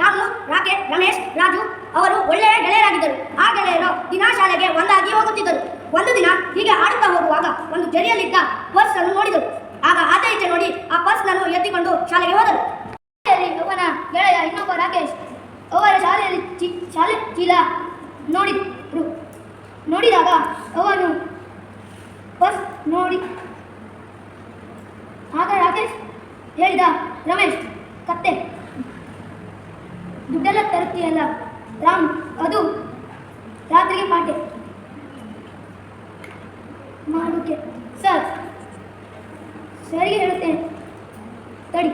ರಾಮು ರಾಕೇಶ್ ರಮೇಶ್, ರಾಜು ಅವರು ಒಳ್ಳೆಯ ಗೆಳೆಯರಾಗಿದ್ದರು. ಆ ಗೆಳೆಯರು ದಿನ ಶಾಲೆಗೆ ಒಂದಾಗಿ ಹೋಗುತ್ತಿದ್ದರು. ಒಂದು ದಿನ ಹೀಗೆ ಆಡುತ್ತಾ ಹೋಗುವಾಗ ಒಂದು ಜರಿಯಲ್ಲಿದ್ದ ಪರ್ಸ್ ಅನ್ನು ನೋಡಿದರು. ಆಗ ಆತ ಈಚೆ ನೋಡಿ ಆ ಪರ್ಸ್ ನನ್ನು ಎತ್ತಿಕೊಂಡು ಶಾಲೆಗೆ ಹೋದರು. ಅವನ ಗೆಳೆಯ ಇನ್ನೊಬ್ಬ ರಾಕೇಶ್ ಅವರ ಶಾಲೆಯಲ್ಲಿ ಶಾಲೆ ಚೀಲ ನೋಡಿದ್ರು ನೋಡಿದಾಗ ಅವನು ಪರ್ಸ್ ನೋಡಿ, ಆಗ ರಾಕೇಶ್ ಹೇಳಿದ, ರಮೇಶ್, ಕತ್ತೆ ದುಡ್ಡೆಲ್ಲ ತರ್ತೀಯಲ್ಲ ರಾಮ್, ಅದು ರಾತ್ರಿಗೆ ಪಾಠ ಮಾಡೋಕೆ. ಸರ್, ಸರಿಗೆ ಹೇಳುತ್ತೇನೆ. ತಡಿ.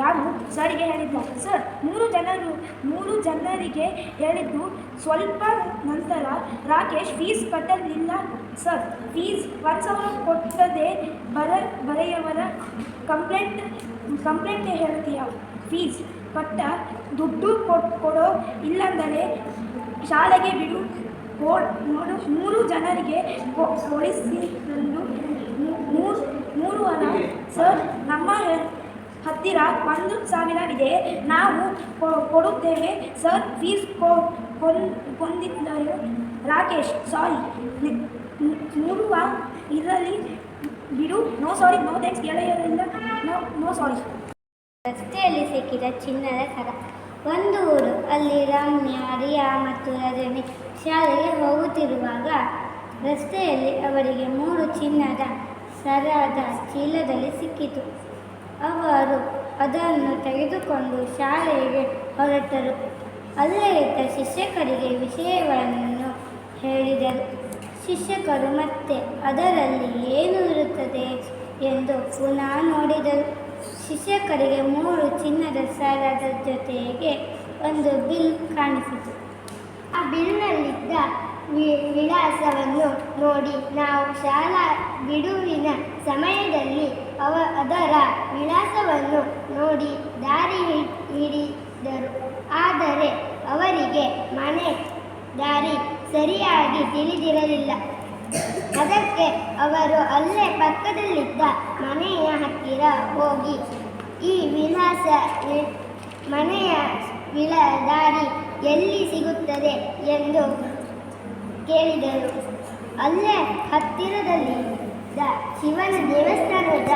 ರಾಮು ಸರಿಗೆ ಹೇಳಿದ್ದ ಸರ್, ಮೂರು ಜನರು, ಮೂರು ಜನರಿಗೆ ಹೇಳಿದ್ದು ಸ್ವಲ್ಪ ನಂತರ ರಾಕೇಶ್ ಫೀಸ್ ಕಟ್ಟಲಿಲ್ಲ. ಸರ್, ಫೀಸ್ ಒಂದು ಸಾವಿರ ಕೊಟ್ಟದೆ ಬರ, ಬರೆಯವರ ಕಂಪ್ಲೇಂಟ್ ಕಂಪ್ಲೇಂಟ್ ಹೇಳ್ತೀಯ? ಫೀಸ್. ಕಟ್ಟ ದುಡ್ಡು ಕೊಟ್, ಕೊಡೋ ಇಲ್ಲಂದರೆ ಶಾಲೆಗೆ ಬಿಡು. ಮೂರು ಮೂರು ಜನರಿಗೆ ಮೂ- ಮೂರು ಮೂರು ಹಣ ಸರ್, ನಮ್ಮ ಹತ್ತಿರ ಒಂದು ಸಾವಿರವಿದೆ. ನಾವು ಕೊಡುತ್ತೇವೆ. ಸರ್, ಫೀಸ್ ಕೊಂದಿದ್ದರು. ರಾಕೇಶ್, ಸಾರಿ. ಮೂರುವ ಇದರಲ್ಲಿ ಬಿಡು. No sorry, no thanks. ಗೆಳೆಯರಿಂದ no no sorry. ರಸ್ತೆಯಲ್ಲಿ ಸಿಕ್ಕಿದ ಚಿನ್ನದ ಸರ. ಒಂದು ಊರು, ಅಲ್ಲಿ ರಮ್ಯ, ರಿಯಾ ಮತ್ತು ರಜನಿ ಶಾಲೆಗೆ ಹೋಗುತ್ತಿರುವಾಗ ರಸ್ತೆಯಲ್ಲಿ ಅವರಿಗೆ ಮೂರು ಚಿನ್ನದ ಸರದ ಚೀಲದಲ್ಲಿ ಸಿಕ್ಕಿತು. ಅವರು ಅದನ್ನು ತೆಗೆದುಕೊಂಡು ಶಾಲೆಗೆ ಹೊರಟರು. ಅಲ್ಲೇ ಇದ್ದ ಶಿಕ್ಷಕರಿಗೆ ವಿಷಯವನ್ನು ಹೇಳಿದರು. ಶಿಕ್ಷಕರು, ಮತ್ತೆ ಅದರಲ್ಲಿ ಏನು ಇರುತ್ತದೆ? ಎಂದು ಪುನಃ ನೋಡಿದರು. ಶಿಕ್ಷಕರಿಗೆ ಮೂರು ಚಿನ್ನದ ಸಾಲದ ಜೊತೆಗೆ ಒಂದು ಬಿಲ್ ಕಾಣಿಸಿತು. ಆ ಬಿಲ್ನಲ್ಲಿದ್ದ ವಿಳಾಸವನ್ನು ನೋಡಿ ನಾವು ಶಾಲಾ ಬಿಡುವಿನ ಸಮಯದಲ್ಲಿ ಅವ, ಅದರ ವಿಳಾಸವನ್ನು ನೋಡಿ ದಾರಿ ಹಿಡಿದರು. ಆದರೆ ಅವರಿಗೆ ಮನೆ ದಾರಿ ಸರಿಯಾಗಿ ತಿಳಿದಿರಲಿಲ್ಲ. ಅದಕ್ಕೆ ಅವರು ಅಲ್ಲೇ ಪಕ್ಕದಲ್ಲಿದ್ದ ಮನೆಯ ಹತ್ತಿರ ಹೋಗಿ ಈ ವಿಳಾಸ ಮನೆಯ ವಿಳ ದಾರಿ ಎಲ್ಲಿ ಸಿಗುತ್ತದೆ ಎಂದು ಕೇಳಿದರು. ಅಲ್ಲೇ ಹತ್ತಿರದಲ್ಲಿದ್ದ ಶಿವನ ದೇವಸ್ಥಾನದ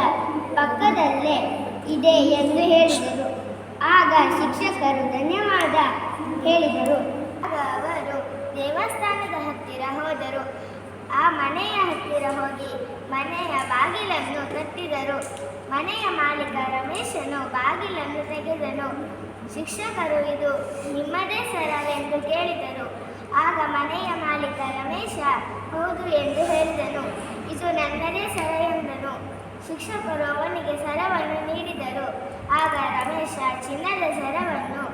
ಪಕ್ಕದಲ್ಲೇ ಇದೆ ಎಂದು ಹೇಳಿದರು. ಆಗ ಶಿಕ್ಷಕರು ಧನ್ಯವಾದ ಹೇಳಿದರು. ಆಗ ಅವರು ದೇವಸ್ಥಾನದ ಹತ್ತಿರ ಹೋದರು. ಆ ಮನೆಯ ಹತ್ತಿರ ಹೋಗಿ ಮನೆಯ ಬಾಗಿಲನ್ನು ತಟ್ಟಿದರು ಮನೆಯ ಮಾಲೀಕ ರಮೇಶನು ಬಾಗಿಲನ್ನು ತೆಗೆದನು. ಶಿಕ್ಷಕರು, ಇದು ನಿಮ್ಮದೇ ಸರವೆಂದು ಕೇಳಿದರು. ಆಗ ಮನೆಯ ಮಾಲೀಕ ರಮೇಶ, ಹೌದು ಎಂದು ಹೇಳಿದನು. ಇದು ನನ್ನದೇ ಸರ ಎಂದನು. ಶಿಕ್ಷಕರು ಅವನಿಗೆ ಸರವನ್ನು ನೀಡಿದರು. ಆಗ ರಮೇಶ ಚಿನ್ನದ ಸರವನ್ನು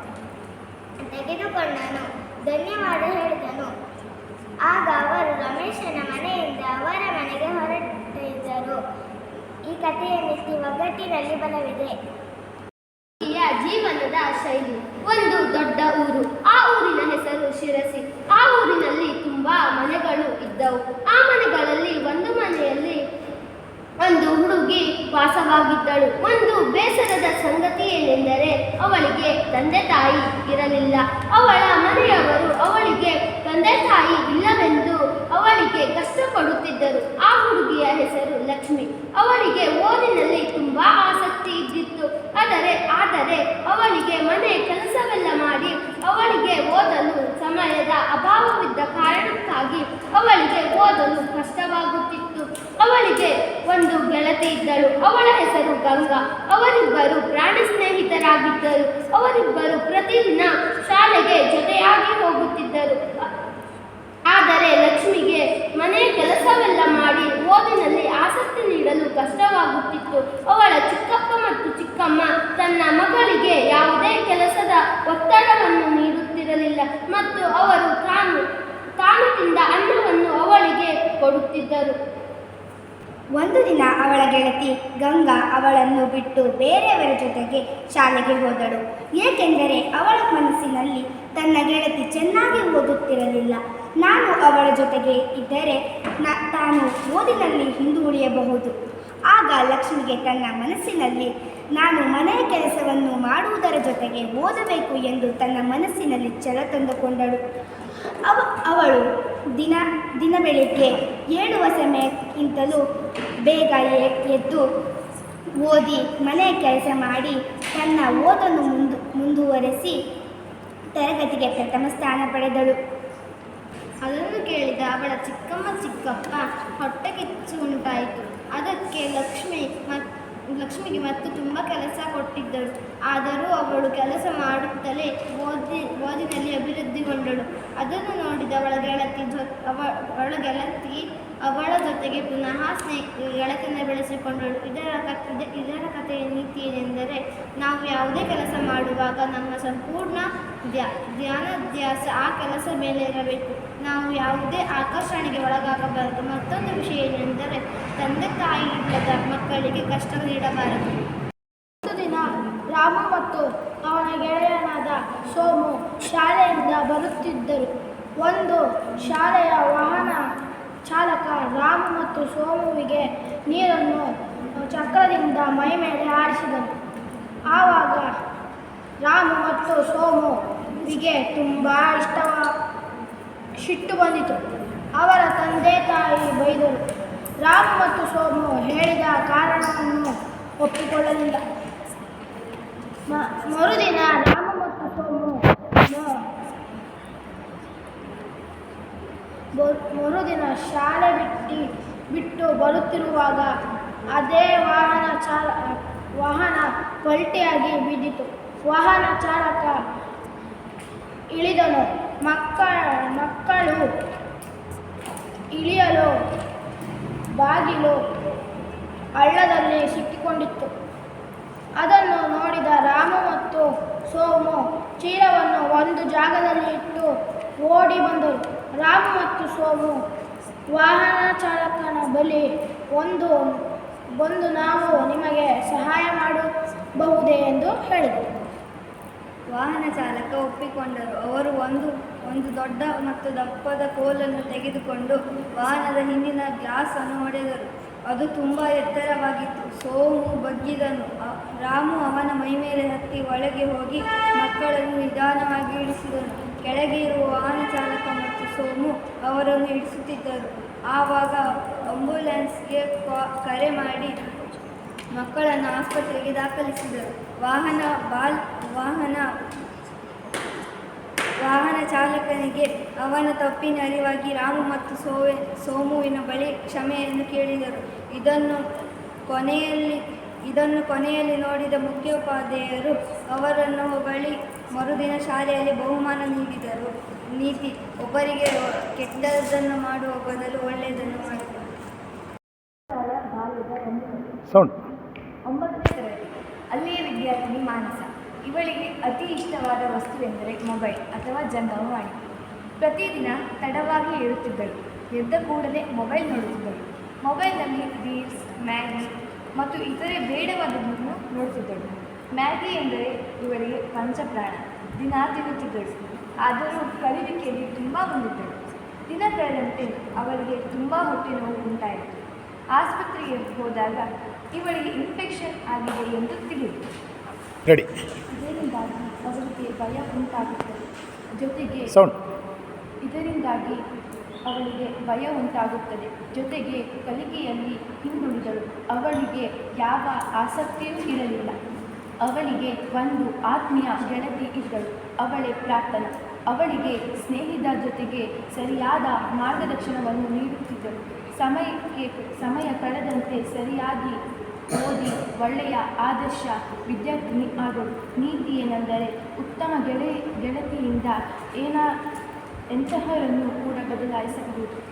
ತೆಗೆದುಕೊಂಡನು. ಧನ್ಯವಾದ ಹೇಳಿದನು. ಆಗ ಅವರು ರಮೇಶನ ಮನೆಯಿಂದ ಅವರ ಮನೆಗೆ ಹೊರಟಿದ್ದರು. ಈ ಕಥೆಯಲ್ಲಿ ನೀತಿ ಒಗ್ಗಟ್ಟಿನಲ್ಲಿ ಬಲವಿದೆ. ಜೀವನದ ಶೈಲಿ. ಒಂದು ದೊಡ್ಡ ಊರು. ಆ ಊರಿನ ಹೆಸರು ಶಿರಸಿ. ಆ ಊರಿನಲ್ಲಿ ತುಂಬಾ ಮನೆಗಳು ಇದ್ದವು. ಆ ಮನೆಗಳಲ್ಲಿ ಒಂದು ಮನೆಯಲ್ಲಿ ಒಂದು ಹುಡುಗಿ ವಾಸವಾಗಿದ್ದಳು. ಒಂದು ಬೇಸರದ ಸಂಗತಿ ಏನೆಂದರೆ, ಅವಳಿಗೆ ತಂದೆ ತಾಯಿ ಇರಲಿಲ್ಲ. ಅವಳ ಮನೆಯವರು ಅವಳಿಗೆ ತಂದೆ ತಾಯಿ ಇಲ್ಲವೆಂದು ಅವಳಿಗೆ ಕಷ್ಟಪಡುತ್ತಿದ್ದರು ಆ ಹುಡುಗಿಯ ಹೆಸರು ಲಕ್ಷ್ಮಿ. ಅವಳಿಗೆ ಓದಿನಲ್ಲಿ ತುಂಬಾ ಆಸಕ್ತಿ ಇದ್ದಿತ್ತು. ಆದರೆ ಆದರೆ ಅವಳಿಗೆ ಮನೆ ಕೆಲಸವೆಲ್ಲ ಮಾಡಿ ಅವಳಿಗೆ ಓದಲು ಸಮಯದ ಅಭಾವವಿದ್ದ ಕಾರಣಕ್ಕಾಗಿ ಅವಳಿಗೆ ಓದಲು ಕಷ್ಟವಾಗುತ್ತಿತ್ತು. ಅವಳಿಗೆ ಒಂದು ಗೆಳತಿ ಇದ್ದಳು. ಅವಳ ಹೆಸರು ಗಂಗಾ. ಅವರಿಬ್ಬರು ಪ್ರಾಣ ಸ್ನೇಹಿತರಾಗಿದ್ದರು. ಅವರಿಬ್ಬರು ಪ್ರತಿದಿನ ಶಾಲೆಗೆ ಜೊತೆಯಾಗಿ ಹೋಗುತ್ತಿದ್ದರು. ಆದರೆ ಲಕ್ಷ್ಮಿಗೆ ಮನೆ ಕೆಲಸವೆಲ್ಲ ಮಾಡಿ ಓದಿನಲ್ಲಿ ಆಸಕ್ತಿ ನೀಡಲು ಕಷ್ಟವಾಗುತ್ತಿತ್ತು ಅವಳ ಚಿಕ್ಕಪ್ಪ ಮತ್ತು ಚಿಕ್ಕಮ್ಮ ತನ್ನ ಮಗಳಿಗೆ ಯಾವುದೇ ಕೆಲಸದ ಒತ್ತಡವನ್ನು ನೀಡುತ್ತಿರಲಿಲ್ಲ ಮತ್ತು ಅವರು ತಾನು ತಾನು ತಿಂದ ಅನ್ನವನ್ನು ಅವಳಿಗೆ ಕೊಡುತ್ತಿದ್ದರು. ಒಂದು ದಿನ ಅವಳ ಗೆಳತಿ ಗಂಗಾ ಅವಳನ್ನು ಬಿಟ್ಟು ಬೇರೆಯವರ ಜೊತೆಗೆ ಶಾಲೆಗೆ ಹೋದಳು. ಏಕೆಂದರೆ ಅವಳ ಮನಸ್ಸಿನಲ್ಲಿ ತನ್ನ ಗೆಳತಿ ಚೆನ್ನಾಗಿ ಓದುತ್ತಿರಲಿಲ್ಲ. ನಾನು ಅವಳ ಜೊತೆಗೆ ಇದ್ದರೆ ನ, ತಾನು ಓದಿನಲ್ಲಿ ಹಿಂದುಳಿಯಬಹುದು. ಆಗ ಲಕ್ಷ್ಮಿಗೆ ತನ್ನ ಮನಸ್ಸಿನಲ್ಲಿ, ನಾನು ಮನೆಯ ಕೆಲಸವನ್ನು ಮಾಡುವುದರ ಜೊತೆಗೆ ಓದಬೇಕು ಎಂದು ತನ್ನ ಮನಸ್ಸಿನಲ್ಲಿ ಛಲ ತಂದುಕೊಂಡಳು. ಅವ, ಅವಳು ದಿನ ದಿನ ಬೆಳಿಗ್ಗೆ ಏಳುವ ಸಮಯಕ್ಕಿಂತಲೂ ಬೇಗ ಎದ್ದು ಓದಿ ಮನೆಯ ಕೆಲಸ ಮಾಡಿ ತನ್ನ ಓದನ್ನು ಮುಂದು, ಮುಂದುವರೆಸಿ ತರಗತಿಗೆ ಪ್ರಥಮ ಸ್ಥಾನ ಪಡೆದಳು. ಅದನ್ನು ಕೇಳಿದ ಅವಳ ಚಿಕ್ಕಮ್ಮ, ಚಿಕ್ಕಪ್ಪ ಹೊಟ್ಟೆ ಕಿಚ್ಚು ಉಂಟಾಯಿತು. ಅದಕ್ಕೆ ಲಕ್ಷ್ಮಿ ಮತ್ ಲಕ್ಷ್ಮಿಗೆ ಮತ್ತು ತುಂಬ ಕೆಲಸ ಕೊಟ್ಟಿದ್ದಳು. ಆದರೂ ಅವಳು ಕೆಲಸ ಮಾಡುತ್ತಲೇ ಓದಿ, ಓದಿನಲ್ಲಿ ಅಭಿವೃದ್ಧಿಗೊಂಡಳು. ಅದನ್ನು ನೋಡಿದ ಅವಳ ಗೆಳತಿ ಜೊ, ಅವ, ಅವಳ ಗೆಳತಿ ಅವಳ ಜೊತೆಗೆ ಪುನಃ ಸ್ನೇಹ, ಗೆಳತಿಯನ್ನು ಬೆಳೆಸಿಕೊಂಡಳು. ಇದರ ಕಥೆ, ಇದರ ಕಥೆಯ ನೀತಿ ಏನೆಂದರೆ, ನಾವು ಯಾವುದೇ ಕೆಲಸ ಮಾಡುವಾಗ ನಮ್ಮ ಸಂಪೂರ್ಣ ಧ್ಯಾ ಧ್ಯಾನಾಧ್ಯಾಸ ಆ ಕೆಲಸ ಮೇಲೆ ಇರಬೇಕು. ನಾವು ಯಾವುದೇ ಆಕರ್ಷಣೆಗೆ ಒಳಗಾಗಬಾರದು. ಮತ್ತೊಂದು ವಿಷಯ ಏನೆಂದರೆ, ತಂದೆ ತಾಯಿ ಇಲ್ಲದ ಮಕ್ಕಳಿಗೆ ಕಷ್ಟ ನೀಡಬಾರದು. ಒಂದು ದಿನ ರಾಮ ಮತ್ತು ಅವನ ಗೆಳೆಯನಾದ ಸೋಮು ಶಾಲೆಯಿಂದ ಬರುತ್ತಿದ್ದರು. ಒಂದು ಶಾಲೆಯ ವಾಹನ ಚಾಲಕ ರಾಮ ಮತ್ತು ಸೋಮುವಿಗೆ ನೀರನ್ನು ಚಕ್ರದಿಂದ ಮೈ ಮೇಲೆ ಆಡಿಸಿದನು ಆವಾಗ ರಾಮ ಮತ್ತು ಸೋಮುವಿಗೆ ತುಂಬ ಇಷ್ಟವ ಸಿಟ್ಟು ಬಂದಿತು. ಅವರ ತಂದೆ ತಾಯಿ ಬೈದರು. ರಾಮು ಮತ್ತು ಸೋಮು ಹೇಳಿದ ಕಾರಣವನ್ನು ಒಪ್ಪಿಕೊಳ್ಳಲಿಲ್ಲ. ಮರುದಿನ ರಾಮ ಮತ್ತು ಸೋಮು ಮರುದಿನ ಶಾಲೆ ಬಿಟ್ಟು ಬಿಟ್ಟು ಬರುತ್ತಿರುವಾಗ ಅದೇ ವಾಹನ ಚಾಲ, ವಾಹನ ಪಲ್ಟಿಯಾಗಿ ಬಿದ್ದಿತು. ವಾಹನ ಚಾಲಕ ಇಳಿದನು. ಮಕ್ಕ ಮಕ್ಕಳು ಇಳಿಯಲು, ಬಾಗಿಲು, ಹಳ್ಳದಲ್ಲಿ ಸಿಕ್ಕಿಕೊಂಡಿತ್ತು. ಅದನ್ನು ನೋಡಿದ ರಾಮ ಮತ್ತು ಸೋಮು ಚೀಲವನ್ನು ಒಂದು ಜಾಗದಲ್ಲಿ ಇಟ್ಟು ಓಡಿ ಬಂದರು. ರಾಮ ಮತ್ತು ಸೋಮು ವಾಹನ ಚಾಲಕನ ಬಳಿ ಒಂದು, ಬಂದು ನಾವು ನಿಮಗೆ ಸಹಾಯ ಮಾಡಬಹುದೇ ಎಂದು ಹೇಳಿದರು. ವಾಹನ ಚಾಲಕ ಒಪ್ಪಿಕೊಂಡರು. ಅವರು ಒಂದು ಒಂದು ದೊಡ್ಡ ಮತ್ತು ದಪ್ಪದ ಕೋಲನ್ನು ತೆಗೆದುಕೊಂಡು ವಾಹನದ ಹಿಂದಿನ ಗ್ಲಾಸ್ ಅನ್ನು ಹೊಡೆದರು. ಅದು ತುಂಬ ಎತ್ತರವಾಗಿತ್ತು. ಸೋಮು ಬಗ್ಗಿದನು. ರಾಮು ಅವನ ಮೈಮೇಲೆ ಹತ್ತಿ ಒಳಗೆ ಹೋಗಿ ಮಕ್ಕಳನ್ನು ನಿಧಾನವಾಗಿ ಇಳಿಸಿದನು. ಕೆಳಗೆ ಇರುವ ವಾಹನ ಚಾಲಕ ಮತ್ತು ಸೋಮು ಅವರನ್ನು ಇಳಿಸುತ್ತಿದ್ದರು ಆವಾಗ ಆಂಬ್ಯುಲೆನ್ಸ್ಗೆ ಕರೆ ಮಾಡಿ ಮಕ್ಕಳನ್ನು ಆಸ್ಪತ್ರೆಗೆ ದಾಖಲಿಸಿದರು. ವಾಹನ ಬಾಲ್, ವಾಹನ ವಾಹನ ಚಾಲಕನಿಗೆ ಅವನ ತಪ್ಪಿನ ಅರಿವಾಗಿ ರಾಮು ಮತ್ತು ಸೋವೆ, ಸೋಮುವಿನ ಬಳಿ ಕ್ಷಮೆಯನ್ನು ಕೇಳಿದರು. ಇದನ್ನು ಕೊನೆಯಲ್ಲಿ ಇದನ್ನು ಕೊನೆಯಲ್ಲಿ ನೋಡಿದ ಮುಖ್ಯೋಪಾಧ್ಯಾಯರು ಅವರನ್ನು ಹೊಗಳಿ ಮರುದಿನ ಶಾಲೆಯಲ್ಲಿ ಬಹುಮಾನ ನೀಡಿದರು. ನೀತಿ, ಒಬ್ಬರಿಗೆ ಕೆಟ್ಟದ್ದನ್ನು ಮಾಡುವ ಬದಲು ಒಳ್ಳೆಯದನ್ನು ಮಾಡಿದರು. ಒಂಬತ್ತನೇ ತರಗತಿ. ಅಲ್ಲಿಯ ವಿದ್ಯಾರ್ಥಿನಿ ಮಾನಸ. ಇವಳಿಗೆ ಅತಿ ಇಷ್ಟವಾದ ವಸ್ತುವೆಂದರೆ ಮೊಬೈಲ್ ಅಥವಾ ಜಂಗಮವಾಣಿ ಪ್ರತಿದಿನ ತಡವಾಗಿ ಏಳುತ್ತಿದ್ದಳು. ಎದ್ದ ಕೂಡಲೇ ಮೊಬೈಲ್ ನೋಡುತ್ತಿದ್ದಳು. ಮೊಬೈಲ್ನಲ್ಲಿ ರೀಲ್ಸ್ ಮ್ಯಾಗಿ ಮತ್ತು ಇತರೆ ಬೇಡವಾದದ್ದನ್ನು ನೋಡುತ್ತಿದ್ದಳು. ಮ್ಯಾಗಿ ಎಂದರೆ ಇವಳಿಗೆ ಪಂಚಪ್ರಾಣ. ದಿನ ತಿನ್ನುತ್ತಿದ್ದಳು. ಆದರೂ ಕಲಿವಿಕೆಯಲ್ಲಿ ತುಂಬ ಬಂದಿದ್ದಳು ದಿನ ಕಳೆದಂತೆ ಅವಳಿಗೆ ತುಂಬ ಹೊಟ್ಟೆ ನೋವು ಉಂಟಾಯಿತು. ಆಸ್ಪತ್ರೆಗೆ ಹೋದಾಗ ಇವಳಿಗೆ ಇನ್ಫೆಕ್ಷನ್ ಆಗಿದೆ ಎಂದು ತಿಳಿಯಿತು ರೆಡಿ. ಇದರಿಂದಾಗಿ ಅವಳಿಗೆ ಭಯ ಉಂಟಾಗುತ್ತದೆ. ಜೊತೆಗೆ ಸೌಂಡ್. ಇದರಿಂದಾಗಿ ಅವಳಿಗೆ ಭಯ ಉಂಟಾಗುತ್ತದೆ. ಜೊತೆಗೆ ಕಲಿಕೆಯಲ್ಲಿ ಹಿಂದುಳಿದಳು. ಅವಳಿಗೆ ಯಾವ ಆಸಕ್ತಿಯೂ ಇರಲಿಲ್ಲ. ಅವಳಿಗೆ ಒಂದು ಆತ್ಮೀಯ ಗೆಳತಿ ಇದ್ದಳು. ಅವಳೇ ಪ್ರಾರ್ಥನಾ. ಅವಳಿಗೆ ಸ್ನೇಹಿತ ಜೊತೆಗೆ ಸರಿಯಾದ ಮಾರ್ಗದರ್ಶನವನ್ನು ನೀಡುತ್ತಿದ್ದಳು. ಸಮಯಕ್ಕೆ ಸಮಯ ಕಳೆದಂತೆ ಸರಿಯಾಗಿ ಓದಿ ಒಳ್ಳೆಯ ಆದರ್ಶ ವಿದ್ಯಾರ್ಥಿನಿ ಆಗು. ನೀತಿ ಏನೆಂದರೆ ಉತ್ತಮ ಗೆಳೆ ಗೆಳತಿಯಿಂದ ಏನ ಎಂತಹರನ್ನು ಕೂಡ ಬದಲಾಯಿಸಬಹುದು.